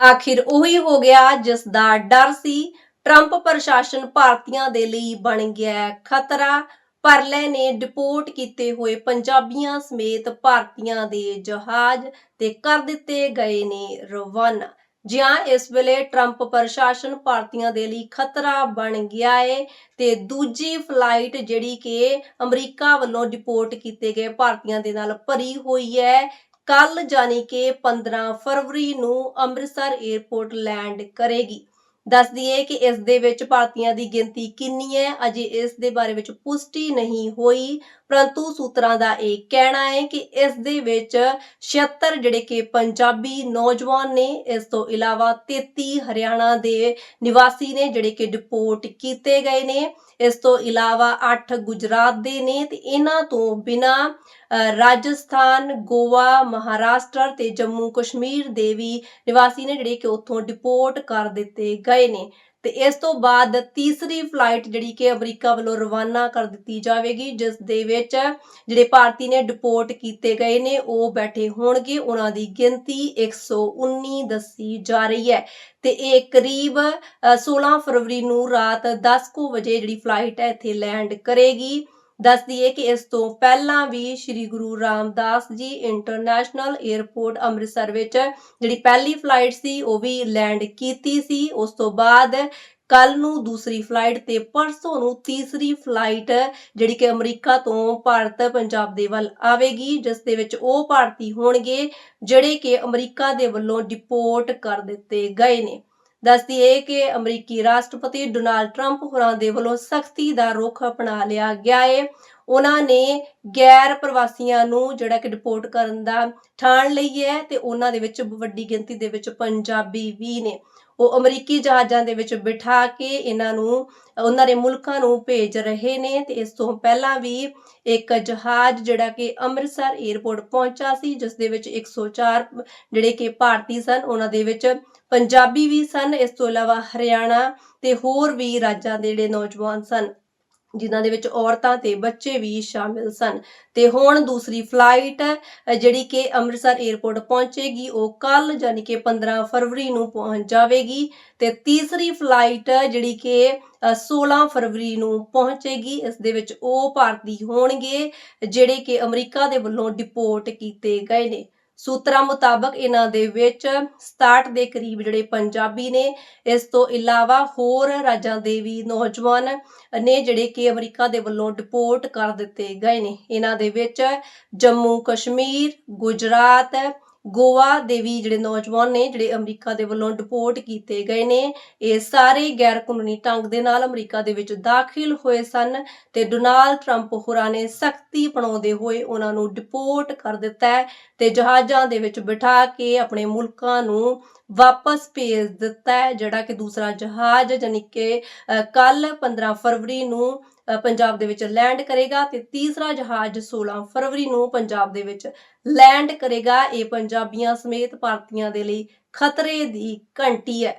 ਆਖਿਰ ਉਹੀ ਹੋ ਗਿਆ ਜਿਸ ਦਾ ਡਰ ਸੀ। ਟਰੰਪ ਪ੍ਰਸ਼ਾਸਨ ਭਾਰਤੀਆਂ ਦੇ ਲਈ ਬਣ ਗਿਆ ਖਤਰਾ। ਪਰਲੇ ਨੇ ਡਿਪੋਰਟ ਕੀਤੇ ਹੋਏ ਪੰਜਾਬੀਆਂ ਸਮੇਤ ਭਾਰਤੀਆਂ ਦੇ ਜਹਾਜ਼ ਤੇ ਕਰ ਦਿੱਤੇ ਗਏ ਨੇ ਰਵਾਨਾ। ਜਿਹਾਂ ਇਸ ਵੇਲੇ ਟਰੰਪ ਪ੍ਰਸ਼ਾਸਨ ਭਾਰਤੀਆਂ ਦੇ ਲਈ ਖਤਰਾ ਬਣ ਗਿਆ ਹੈ ਤੇ ਦੂਜੀ ਫਲਾਈਟ ਜਿਹੜੀ ਕਿ ਅਮਰੀਕਾ ਵੱਲੋਂ ਡਿਪੋਰਟ ਕੀਤੇ ਗਏ ਭਾਰਤੀਆਂ ਦੇ ਨਾਲ ਭਰੀ ਹੋਈ ਹੈ ਕੱਲ ਜਾਨੀ ਕਿ 15 ਫਰਵਰੀ ਨੂੰ ਅੰਮ੍ਰਿਤਸਰ 에ਅਰਪੋਰਟ ਲੈਂਡ ਕਰੇਗੀ। ਦੱਸ ਦਈਏ ਕਿ ਇਸ ਦੇ ਵਿੱਚ ਭਾਰਤੀਆਂ ਦੀ ਗਿਣਤੀ ਕਿੰਨੀ ਹੈ? ਅਜੇ ਇਸ ਦੇ ਬਾਰੇ ਵਿੱਚ ਪੁਸ਼ਟੀ ਨਹੀਂ ਹੋਈ। ਪਰੰਤੂ ਸੂਤਰਾਂ ਦਾ ਇਹ ਕਹਿਣਾ ਹੈ ਕਿ ਇਸ ਦੇ ਵਿੱਚ 76 ਜਿਹੜੇ ਕਿ ਪੰਜਾਬੀ ਨੌਜਵਾਨ ਨੇ, ਇਸ ਤੋਂ ਇਲਾਵਾ 33 ਹਰਿਆਣਾ ਦੇ ਨਿਵਾਸੀ ਨੇ ਜਿਹੜੇ ਕਿ ਡਿਪੋਰਟ ਕੀਤੇ ਗਏ ਨੇ। ਇਸ ਤੋਂ ਇਲਾਵਾ 8 ਗੁਜਰਾਤ ਦੇ ਨੇ ਤੇ ਇਹਨਾਂ ਤੋਂ ਬਿਨਾ ਰਾਜਸਥਾਨ, ਗੋਆ, ਮਹਾਰਾਸ਼ਟਰ ਤੇ ਜੰਮੂ ਕਸ਼ਮੀਰ ਦੇ ਵੀ ਨਿਵਾਸੀ ਨੇ ਜਿਹੜੇ ਕਿ ਉੱਥੋਂ ਡਿਪੋਰਟ ਕਰ ਦਿੱਤੇ ਗਏ ਨੇ। ਤੇ ਇਸ ਤੋਂ ਬਾਅਦ ਤੀਸਰੀ ਫਲਾਈਟ ਜਿਹੜੀ ਕਿ ਅਮਰੀਕਾ ਵੱਲੋਂ ਰਵਾਨਾ ਕਰ ਦਿੱਤੀ ਜਾਵੇਗੀ ਜਿਸ ਦੇ ਵਿੱਚ ਜਿਹੜੇ ਭਾਰਤੀ ਨੇ ਡਿਪੋਰਟ ਕੀਤੇ ਗਏ ਨੇ ਉਹ ਬੈਠੇ ਹੋਣਗੇ। ਉਹਨਾਂ ਦੀ ਗਿਣਤੀ 119 ਦੱਸੀ ਜਾ ਰਹੀ ਹੈ। ਤੇ ਇਹ ਕਰੀਬ ਅ, 16 ਫਰਵਰੀ ਨੂੰ ਰਾਤ 10 ਕੁ ਵਜੇ ਜਿਹੜੀ ਫਲਾਈਟ ਹੈ ਇੱਥੇ ਲੈਂਡ ਕਰੇਗੀ। ਦੱਸ ਦਈਏ ਕਿ ਇਸ ਤੋਂ ਪਹਿਲਾਂ ਵੀ ਸ੍ਰੀ ਗੁਰੂ ਰਾਮਦਾਸ ਜੀ ਇੰਟਰਨੈਸ਼ਨਲ 에ਅਰਪੋਰਟ ਅੰਮ੍ਰਿਤਸਰ ਵਿੱਚ ਜਿਹੜੀ ਪਹਿਲੀ ਫਲਾਈਟ ਸੀ, ਉਹ ਵੀ ਲੈਂਡ ਕੀਤੀ ਸੀ। ਉਸ ਤੋਂ ਬਾਅਦ ਕੱਲ ਨੂੰ ਦੂਸਰੀ ਫਲਾਈਟ ਤੇ ਪਰਸੋਂ ਨੂੰ ਤੀਸਰੀ ਫਲਾਈਟ ਜਿਹੜੀ ਕਿ ਅਮਰੀਕਾ ਤੋਂ ਭਾਰਤ, ਪੰਜਾਬ ਦੇ ਵੱਲ ਆਵੇਗੀ, ਜਿਸ ਦੇ ਵਿੱਚ ਉਹ ਭਾਰਤੀ ਹੋਣਗੇ ਜਿਹੜੇ ਕਿ ਅਮਰੀਕਾ ਦੇ ਵੱਲੋਂ ਡਿਪੋਰਟ ਕਰ ਦਿੱਤੇ ਗਏ ਨੇ। ਦੱਸਦੀ ਹੈ ਕਿ ਅਮਰੀਕੀ ਰਾਸ਼ਟਰਪਤੀ ਡੋਨਾਲਡ ਟਰੰਪ ਹੋਰਾਂ ਦੇ ਵੱਲੋਂ ਸਖਤੀ ਦਾ ਰੁਖ ਅਪਣਾ ਲਿਆ ਗਿਆ ਹੈ ਉਹਨਾਂ ਨੇ ਗੈਰ ਪ੍ਰਵਾਸੀਆਂ ਨੂੰ ਜਿਹੜਾ ਕਿ ਡਿਪੋਰਟ ਕਰਨ ਦਾ ਠਾਣ ਲਈ ਹੈ ਤੇ ਉਹਨਾਂ ਦੇ ਵਿੱਚ ਵੱਡੀ ਗਿਣਤੀ ਦੇ ਵਿੱਚ ਪੰਜਾਬੀ ਵੀ ਨੇ। ਉਹ ਅਮਰੀਕੀ ਜਹਾਜ਼ਾਂ ਦੇ ਵਿੱਚ ਬਿਠਾ ਕੇ ਇਹਨਾਂ ਨੂੰ, ਉਹਨਾਂ ਦੇ ਮੁਲਕਾਂ ਨੂੰ ਭੇਜ ਰਹੇ ਨੇ ਤੇ ਇਸ ਤੋਂ ਪਹਿਲਾਂ ਵੀ ਇੱਕ ਜਹਾਜ਼ ਜਿਹੜਾ ਕਿ ਅੰਮ੍ਰਿਤਸਰ 에ਅਰਪੋਰਟ ਪਹੁੰਚਾ ਸੀ ਜਿਸ ਦੇ ਵਿੱਚ 104 ਜਿਹੜੇ ਕਿ ਭਾਰਤੀ ਸਨ, ਉਹਨਾਂ ਦੇ ਵਿੱਚ ਪੰਜਾਬੀ ਵੀ ਸਨ। ਇਸ ਤੋਂ ਇਲਾਵਾ ਹਰਿਆਣਾ ਤੇ ਹੋਰ ਵੀ ਰਾਜਾਂ ਦੇ ਜਿਹੜੇ ਨੌਜਵਾਨ ਸਨ। ਜਿਨ੍ਹਾਂ ਦੇ ਵਿੱਚ ਔਰਤਾਂ ਤੇ ਬੱਚੇ ਵੀ ਸ਼ਾਮਿਲ ਸਨ। ਤੇ ਹੁਣ ਦੂਸਰੀ ਫਲਾਈਟ ਜਿਹੜੀ ਕਿ ਅੰਮ੍ਰਿਤਸਰ 에ਅਰਪੋਰਟ ਪਹੁੰਚੇਗੀ ਉਹ ਕੱਲ ਯਾਨੀ ਕਿ 15 ਫਰਵਰੀ ਨੂੰ ਪਹੁੰਚ ਜਾਵੇਗੀ। ਤੇ ਤੀਸਰੀ ਫਲਾਈਟ ਜਿਹੜੀ ਕਿ ਅ, 16 ਫਰਵਰੀ ਨੂੰ ਪਹੁੰਚੇਗੀ। ਇਸ ਦੇ ਵਿੱਚ ਉਹ ਭਾਰਤੀ ਹੋਣਗੇ ਜਿਹੜੇ ਕਿ ਅਮਰੀਕਾ ਦੇ ਵੱਲੋਂ ਡਿਪੋਰਟ ਕੀਤੇ ਗਏ ਨੇ। ਸੂਤਰਾਂ ਮੁਤਾਬਕ ਇਹਨਾਂ ਦੇ ਵਿੱਚ 67 ਦੇ ਕਰੀਬ ਜਿਹੜੇ ਪੰਜਾਬੀ ਨੇ, ਇਸ ਤੋਂ ਇਲਾਵਾ ਹੋਰ ਰਾਜਾਂ ਦੇ ਵੀ ਨੌਜਵਾਨ ਨੇ ਜਿਹੜੇ ਕਿ ਅਮਰੀਕਾ ਦੇ ਵੱਲੋਂ ਡਿਪੋਰਟ ਕਰ ਦਿੱਤੇ ਗਏ ਨੇ। ਇਹਨਾਂ ਦੇ ਵਿੱਚ ਜੰਮੂ ਕਸ਼ਮੀਰ, ਗੁਜਰਾਤ ਗੋਆ ਦੇ ਵੀ ਜਿਹੜੇ ਨੌਜਵਾਨ ਨੇ, ਜਿਹੜੇ ਅਮਰੀਕਾ ਦੇ ਵੱਲੋਂ ਡਿਪੋਰਟ ਕੀਤੇ ਗਏ ਨੇ, ਇਹ ਸਾਰੇ ਗੈਰ ਕਾਨੂੰਨੀ ਢੰਗ ਦੇ ਨਾਲ ਅਮਰੀਕਾ ਦੇ ਵਿੱਚ ਦਾਖਲ ਹੋਏ ਸਨ ਤੇ ਡੋਨਾਲਡ ਟਰੰਪ ਹੋਰਾਂ ਨੇ ਸਖਤੀ ਅਪਣਾਉਂਦੇ ਹੋਏ ਉਹਨਾਂ ਨੂੰ ਡਿਪੋਰਟ ਕਰ ਦਿੱਤਾ ਤੇ ਜਹਾਜ਼ਾਂ ਦੇ ਵਿੱਚ ਬਿਠਾ ਕੇ ਆਪਣੇ ਮੁਲਕਾਂ ਨੂੰ ਵਾਪਸ ਭੇਜ ਦਿੱਤਾ ਹੈ, ਜਿਹੜਾ ਕਿ ਦੂਸਰਾ ਜਹਾਜ਼ ਜਾਨੀ ਕਿ ਕੱਲ 15 ਫਰਵਰੀ ਨੂੰ ਪੰਜਾਬ ਦੇ ਵਿੱਚ ਲੈਂਡ ਕਰੇਗਾ ਤੇ ਤੀਸਰਾ ਜਹਾਜ਼ 16 ਫਰਵਰੀ ਨੂੰ ਪੰਜਾਬ ਦੇ ਵਿੱਚ ਲੈਂਡ ਕਰੇਗਾ। ਇਹ ਪੰਜਾਬੀਆਂ ਸਮੇਤ ਭਾਰਤੀਆਂ ਦੇ ਲਈ ਖਤਰੇ ਦੀ ਘੰਟੀ ਹੈ।